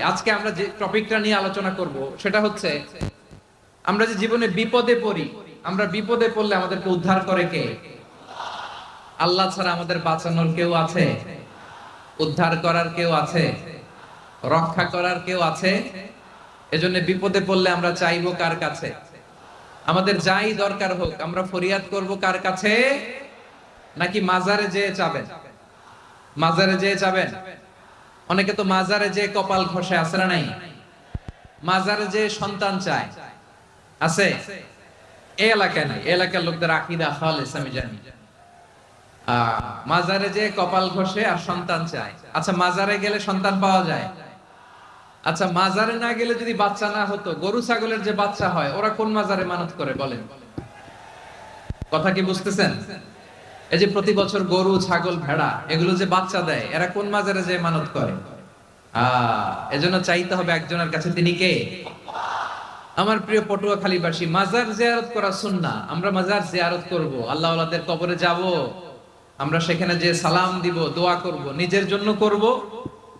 আজকে আমরা যে টপিকটা নিয়ে আলোচনা করব, সেটা হচ্ছে আমরা যে জীবনে বিপদে পড়ি, আমরা বিপদে পড়লে আমাদেরকে উদ্ধার করে কে? আল্লাহ ছাড়া আমাদের বাঁচানোর কেউ আছে? উদ্ধার করার কেউ আছে? রক্ষা করার কেউ আছে? এজন্য বিপদে পড়লে আমরা চাইব কার কাছে? আমাদের যাই দরকার হোক, আমরা ফরিয়াদ করব কার কাছে? নাকি মাজারে যেয়ে চাবেন? মাজারে যেয়ে চাবেন? অনেকে তো মাজারে যে কপাল ঘষে, আছে না নাই? মাজারে যে সন্তান চায়, আছে? এই এলাকায় নাই। এলাকার লোকদের আকিদা খালেস, আমি জানি। মাজারে যে কপাল ঘষে আর সন্তান চায়। আচ্ছা মাজারে গেলে সন্তান পাওয়া যায়? আচ্ছা মাজারে না গেলে যদি বাচ্চা না হতো, গরু ছাগলের যে বাচ্চা হয়, ওরা কোন মাজারে মানত করে, বলেন? কথা কি বুঝতেছেন? এই যে প্রতি বছর গরু, ছাগল, ভেড়া, এগুলো যে বাচ্চা দেয়, এরা কোন মাজারে যে মানত করে? এজন্য চাইতে হবে একজনের কাছে, তিনি কে? আমার প্রিয় মাজার জিয়ারত করা আমরা মাজার জিয়ারত করব আল্লাহ আল্লাহদের কবরে যাব, আমরা সেখানে যে সালাম দিব, দোয়া করব, নিজের জন্য করব,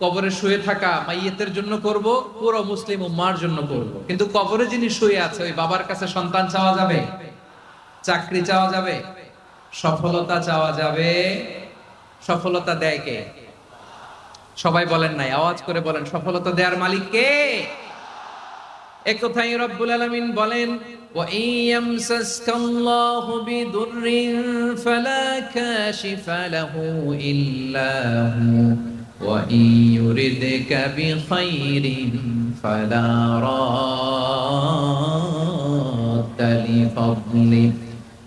কবরে শুয়ে থাকা মাইয়েতের জন্য করব, পুরো মুসলিম উম্মার জন্য করব। কিন্তু কবরে যিনি শুয়ে আছে, ওই বাবার কাছে সন্তান চাওয়া যাবে? চাকরি চাওয়া যাবে? সফলতা চাওয়া যাবে সফলতা দেয় কে সবাই বলেন নাই আওয়াজ করে বলেন সফলতা দেওয়ার মালিক কে একথাই রব্বুল আলামিন বলেন وَإِن يَمْسَسْكَ اللَّهُ بِضُرٍّ فَلَا كَاشِفَ لَهُ إِلَّا هُوَ وَإِن يُرِدْكَ بِخَيْرٍ فَلَا رَادَّ لِفَضْلِهِ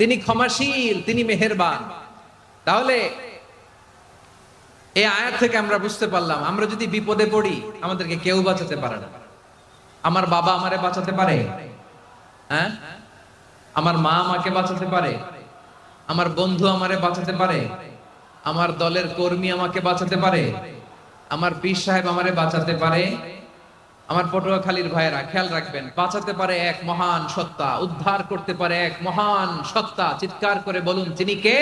তিনি ক্ষমাশীল, তিনি মেহেরবান। তাহলে এই আয়াত থেকে আমরা বুঝতে পারলাম, আমরা যদি বিপদে পড়ি, আমাদেরকে কেউ বাঁচাতে পারে না। আমার বাবা আমারে বাঁচাতে পারে? হ্যাঁ? আমার মা আমাকে বাঁচাতে পারে? আমার বন্ধু আমারে বাঁচাতে পারে? আমার দলের কর্মী আমাকে বাঁচাতে পারে? আমার পীর সাহেব আমারে বাঁচাতে পারে? আমার পটুয়াখালীর ভাইয়েরা, খেয়াল রাখবেন, বাঁচাতে পারে এক মহান সত্তা, উদ্ধার করতে পারে এক মহান সত্তা। চিৎকার করে বলুন তিনি কে?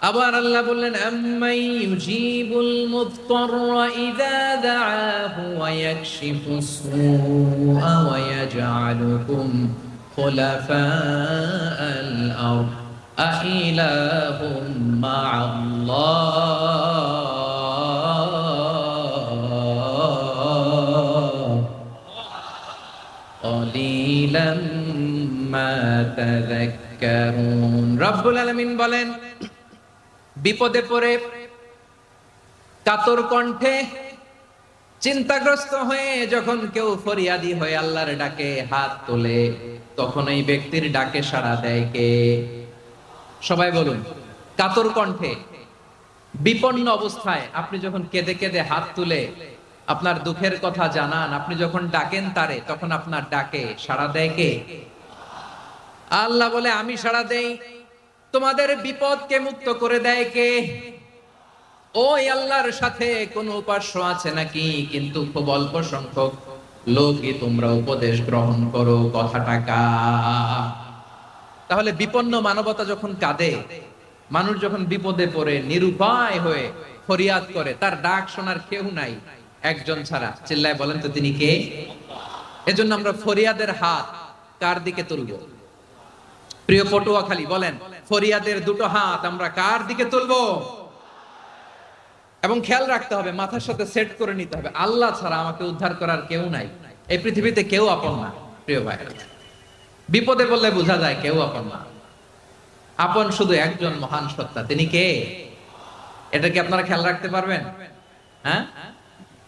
আবার আল্লাহ বললেন, আম্মাই ইউজিবুল মা'আল্লাহ। قليلا ما تذكرون রব্বুল আলামিন বলেন বিপদে পড়ে কাতর কণ্ঠে চিন্তাগ্রস্ত হয়ে যখন কেউ ফরিয়াদি হয়ে আল্লাহর ডাকে হাত তোলে তখন এই ব্যক্তির ডাকে সাড়া দেয় কে সবাই বলুন কাতর কণ্ঠে বিপন্ন অবস্থায় আপনি যখন কেঁদে কেঁদে হাত তুলে আপনার দুঃখের কথা জানান, আপনি যখন ডাকেন তারে, তখন আপনার ডাকে, সাড়া দেয় কে? আল্লাহ বলে, আমি সাড়া দেই। তোমাদের বিপদকে মুক্ত করে দেয় কে? ওই আল্লাহর সাথে কোন উপাস্য আছে নাকি? কিন্তু খুব অল্প সংখ্যক লোকে তোমরা উপদেশ গ্রহণ করো কথাটা কা। তাহলে বিপন্ন মানবতা যখন কাঁদে, মানুষ যখন বিপদে পড়ে, নিরুপায় হয়ে ফরিয়াদ করে, তার ডাক শোনার কেউ নাই। একজন ছাড়া। চিল্লায় বলেন তো তিনি কে? এজন্য আমরা ফরিয়াদের হাত কার দিকে তুলব? প্রিয় পটুয়াখালী, বলেন, ফরিয়াদের দুটো হাত আমরা কার দিকে তুলবো? এবং খেয়াল রাখতে হবে, মাথার সাথে সেট করে নিতে হবে। আল্লাহ ছাড়া আমাকে উদ্ধার করার কেউ নাই। এই পৃথিবীতে কেউ আপন না, প্রিয় ভাই। বিপদে বললে বোঝা যায় কেউ আপন না। আপন শুধু একজন মহান সত্তা। তিনি কে? এটা কি আপনারা খেয়াল রাখতে পারবেন? হ্যাঁ?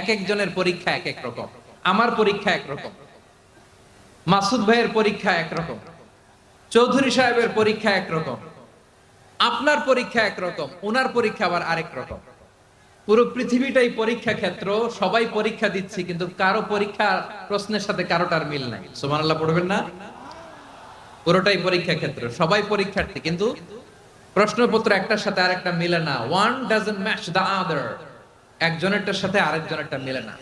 এক একজনের পরীক্ষা এক এক রকম। আমার পরীক্ষা এক রকম। মাসুদ ভাইয়ের পরীক্ষা এক রকম। চৌধুরী সাহেবের পরীক্ষা এক রকম। আপনার পরীক্ষা এক রকম, ওনার পরীক্ষা আবার আরেক রকম। পুরো পৃথিবীটাই পরীক্ষা ক্ষেত্র, সবাই পরীক্ষা দিচ্ছি, কিন্তু কারও পরীক্ষা প্রশ্নের সাথে কারোটার মিল নাই। সুবহানাল্লাহ পড়বেন না? পুরোটাই পরীক্ষা ক্ষেত্র, সবাই পরীক্ষার্থী, কিন্তু প্রশ্নপত্র একটার সাথে আরেকটা মিলে না। One doesn't match the other একজনেরটার সাথে আরেকজনেরটা মিলে না।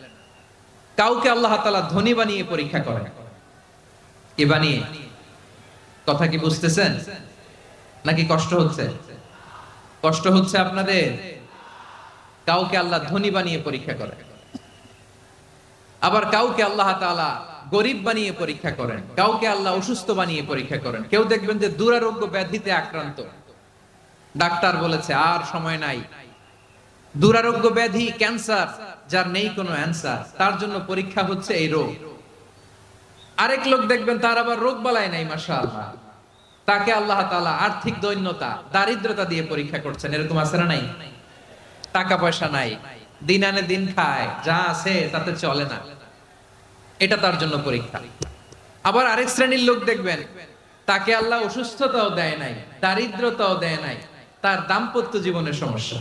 কাউকে আল্লাহ তাআলা ধনী বানিয়ে পরীক্ষা করেন। কি বানিয়ে। কথা কি বুঝতেছেন? নাকি কষ্ট হচ্ছে? কষ্ট হচ্ছে আপনাদের? কাউকে আল্লাহ ধনী বানিয়ে পরীক্ষা করে আবার কাউকে আল্লাহ তাআলা গরিব বানিয়ে পরীক্ষা করেন। কাউকে আল্লাহ অসুস্থ বানিয়ে পরীক্ষা করেন। কেউ দেখবেন যে দুরারোগ্য ব্যাধিতে আক্রান্ত। ডাক্তার বলেছে, আর সময় নাই। দুরারোগ্য ব্যাধি, ক্যান্সার, যার নেই কোনো অ্যান্সার, তার জন্য পরীক্ষা হচ্ছে এই রোগ। আরেক লোক দেখবেন তার আবার রোগ বালাই নাই, মাশাআল্লাহ। তাকে আল্লাহ তাআলা আর্থিক দৈন্যতা, দারিদ্রতা দিয়ে পরীক্ষা করছেন। এরকম আছে না নাই? টাকা পয়সা নাই। দিন আনে দিন খায়, যা আছে তাতে চলে না। এটা তার জন্য পরীক্ষা। আবার আরেক শ্রেণির লোক দেখবেন, তাকে আল্লাহ অসুস্থতাও দেয় নাই, দারিদ্রতাও দেয় নাই, তার দাম্পত্য জীবনের সমস্যা।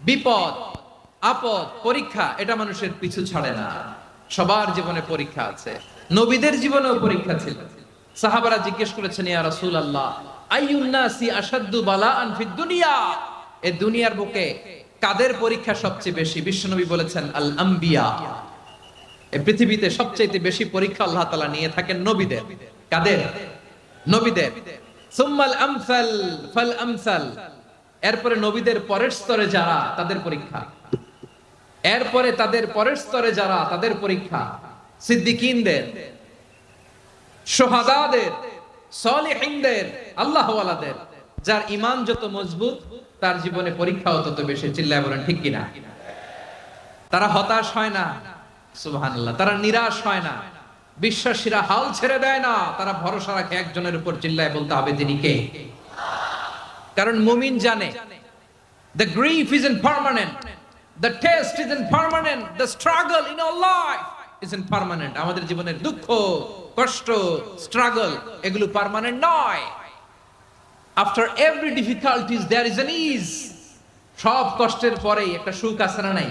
বিপদ, আপদ, পরীক্ষা, এটা মানুষের পিছু ছাড়ে না। সবার জীবনে পরীক্ষা আছে। নবীদের জীবনেও পরীক্ষা ছিল। সাহাবারা জিজ্ঞেস করেছেন, ইয়া রাসূল আল্লাহ আইয়ুন্নাসি আসাদ্দু বালাআন ফিদ দুনিয়া? দুনিয়ার বুকে কাদের পরীক্ষা সবচেয়ে বেশি? বিশ্বনবী বলেছেন আল আম্বিয়া পৃথিবীতে সবচেয়ে বেশি পরীক্ষা আল্লাহ তাআলা নিয়ে থাকেন নবীদের। কাদের? নবীদের। সুম্মাল আমসাল ফাল আমসাল এরপরে নবীদের পরের স্তরে যারা, তাদের পরীক্ষা। এরপরে তাদের পরের স্তরে যারা, তাদের পরীক্ষা। সিদ্দিকিনদের, সোহাদাদের, সলিহিনদের, আল্লাহওয়ালাদের, যার ইমান যত মজবুত, তার জীবনে পরীক্ষাও তত বেশি। চিল্লায় বলেন, ঠিক কিনা? তারা হতাশ হয় না, সুবহানাল্লাহ। তারা নিরাশ হয় না। বিশ্বাসীরা হাল ছেড়ে দেয় না। তারা ভরসা রাখে একজনের উপর। চিল্লায় বলতে হবে, তিনি কে? কারণ মুমিন জানে, the grief the permanent, the test isn't permanent, the struggle in our life in permanent. আমাদের জীবনের দুঃখ, কষ্ট স্ট্রাগল এগুলো পার্মানেন্ট নয়। After every difficulties there is an ease সব কষ্টের পরেই একটা সুখ আছে না নাই?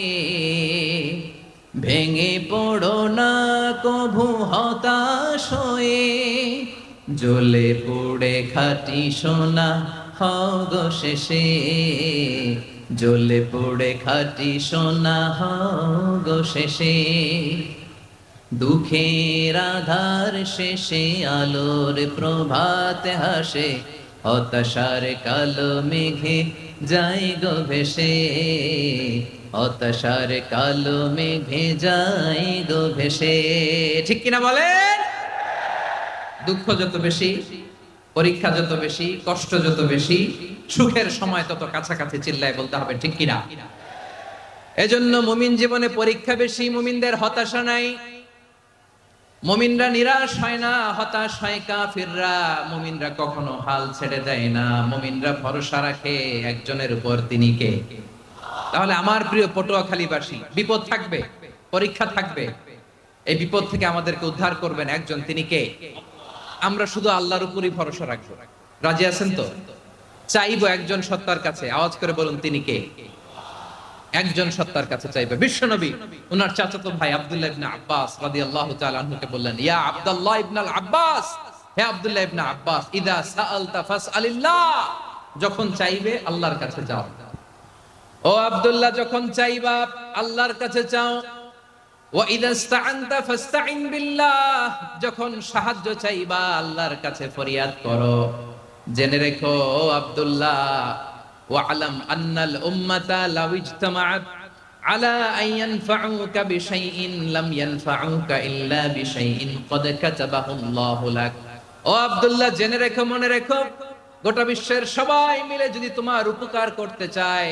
ভেঙে পড়ো না কভু হতাশ হয়ে। জ্বলে পড়ে খাটি সোনা হগ শেষে। জ্বলে পড়ে খাটি সোনা হগ শেষে। দুঃখের আধার শেষে আলোর প্রভাত হাসে, হতাশার কালো মেঘে যাই গো ভেসে। হতাশার কালো মেঘে যাই গো ভেসে। ঠিক কিনা বলেন? দুঃখ যত বেশি, পরীক্ষা যত বেশি, কষ্ট যত বেশি, সুখের সময় তত কাছাকাছি চিল্লায় বলতে হবে, ঠিক কিনা? এজন্য মুমিন জীবনে পরীক্ষা বেশি, মুমিনদের হতাশা নাই। মুমিনরা নিরাশ হয় না, হতাশ হয় কাফিররা। মুমিনরা কখনো হাল ছেড়ে দেয় না। মুমিনরা ভরসা রাখে একজনের উপর তিনি কে? তাহলে আমার প্রিয় পটুয়াখালীবাসী বিপদ থাকবে, পরীক্ষা থাকবে। এই বিপদ থেকে আমাদেরকে উদ্ধার করবেন একজন, তিনি কে? আমরা শুধু আল্লাহর উপরই ভরসা রাখব। রাজি আছেন তো? চাইব একজন সত্তার কাছে। আওয়াজ করে বলুন, তিনি কে? একজন সত্তার কাছে চাইবে। বিশ্বনবী, উনার চাচাতো ভাই আব্দুল্লাহ ইবনে আব্বাস রাদিয়াল্লাহু তাআলা আনহুকে বললেন, ইয়া আব্দুল্লাহ ইবনে আল আব্বাস, হে আব্দুল্লাহ ইবনে আব্বাস, ইদা সাআলতা ফাসআলিল্লাহ। যখন চাইবে আল্লাহর কাছে যাও। ও আব্দুল্লাহ, যখন চাইবা আল্লাহর কাছে চাও। যখন সাহায্য চাইবা আল্লাহর কাছে ফরিয়াদ করো। জেনে রেখো আব্দুল্লাহ আন্নাল উম্মাতা লাউ আলা বিশাইইন, লাম ইল্লা বিশাইইন, কদ লাক। ও আব্দুল্লাহ, জেনে রেখো, মনে রেখো, গোটা বিশ্বের সবাই মিলে যদি তোমার উপকার করতে চায়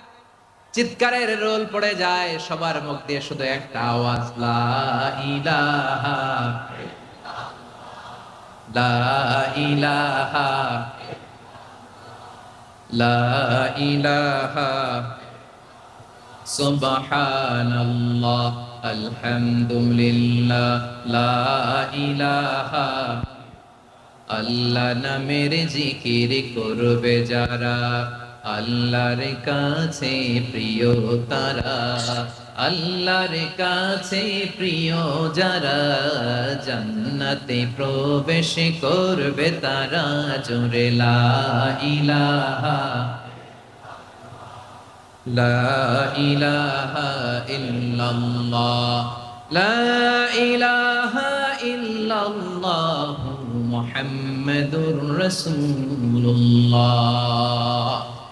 চিৎকারের রোল পড়ে যায়, সবার মুখ দিয়ে শুধু একটা আওয়াজ, লা ইলাহা লা ইলাহা জিকির করবে যারা আল্লাহর কাছে প্রিয় তারা, আল্লাহর কাছে প্রিয় যারা, জান্নাতে প্রবেশ করবে তারা জোরে লা ইলাহা লা ইলাহা লা ইলাহা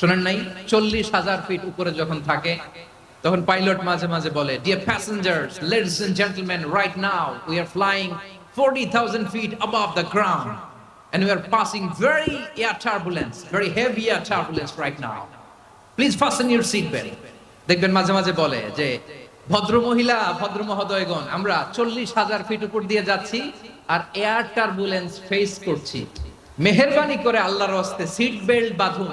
শোনেন নাই চল্লিশ হাজার ফিট উপরে যখন থাকে তখন পাইলট মাঝে মাঝে বলে dear passengers ladies and gentleman right now we are flying 40,000 feet above the ground and we are passing very air turbulence very heavy air turbulence right now. Please fasten your seat belt দেখবেন মাঝে মাঝে বলে যে ভদ্র মহিলা ভদ্র মহোদয়গণ আমরা চল্লিশ হাজার ফিট উপর দিয়ে যাচ্ছি আর এয়ার টার্বুলেন্স ফেস করছি। মেহরবানি করে আল্লাহর হস্তে সিট বেল্ট বাঁধুন।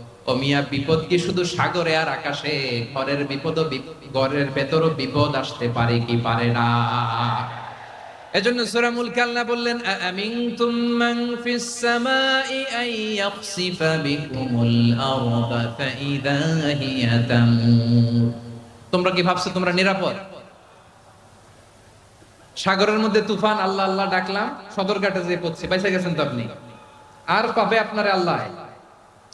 ও মিয়া, বিপদ কি শুধু সাগরে আর আকাশে? ঘরের বিপদ ঘরের ভেতরও বিপদ আসতে পারে কি পারে না? এজন্য বললেন মান ফিস সামাই আই বিকুমুল ফাইদা হিয়া তামুর। তোমরা কি ভাবছ তোমরা নিরাপদ? সাগরের মধ্যে তুফান, আল্লাহ আল্লাহ ডাকলাম, সদরঘাটে যে পড়ছে পয়সা গেছেন তো আপনি? আর পাবে আপনারে আল্লাহ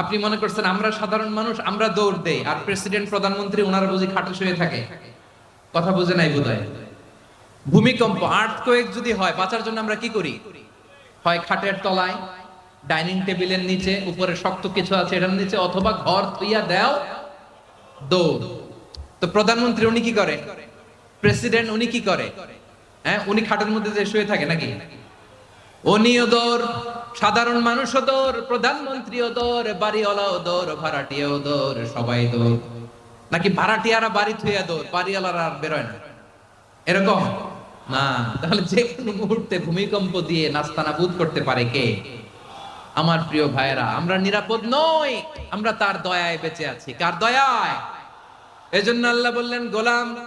আপনি মনে করছেন আমরা সাধারণ মানুষ, আমরা দৌড় দেই, আর প্রেসিডেন্ট, প্রধানমন্ত্রী ওনারা বুঝি খাটে শুয়ে থাকে। কথা বুঝে নাই বোধহয়? ভূমিকম্প আর্থ কোয়েক যদি হয়, বাঁচার জন্য আমরা কি করি? হয় খাটের তলায়, ডাইনিং টেবিলের নিচে, উপরে শক্ত কিছু আছে এটার নিচে, অথবা ঘর থুইয়া দেও, দৌড়। তো প্রধানমন্ত্রী, উনি কি করে? প্রেসিডেন্ট, উনি কি করে? হ্যাঁ উনি খাটের মধ্যে যে শুয়ে থাকে নাকি? উনিও দৌড় সাধারণ মানুষও দৌড় প্রধানমন্ত্রীও দৌড় বাড়িওয়ালাও দৌড় ভাড়াটিয়াও দৌড় সবাই দৌড় নাকি ভাড়াটিয়ারা বাড়ি থুইয়া দৌড় বাড়িওয়ালারা আর বেরোয় না? এরকম? না। তাহলে যে কোনো মুহূর্তে ভূমিকম্প দিয়ে নাস্তানাবুদ করতে পারে কে? আমার প্রিয় ভাইয়েরা, আমরা নিরাপদ নই, আমরা তার দয়ায় বেঁচে আছি। কার দয়ায়? এজন্য আল্লাহ বললেন, গোলাম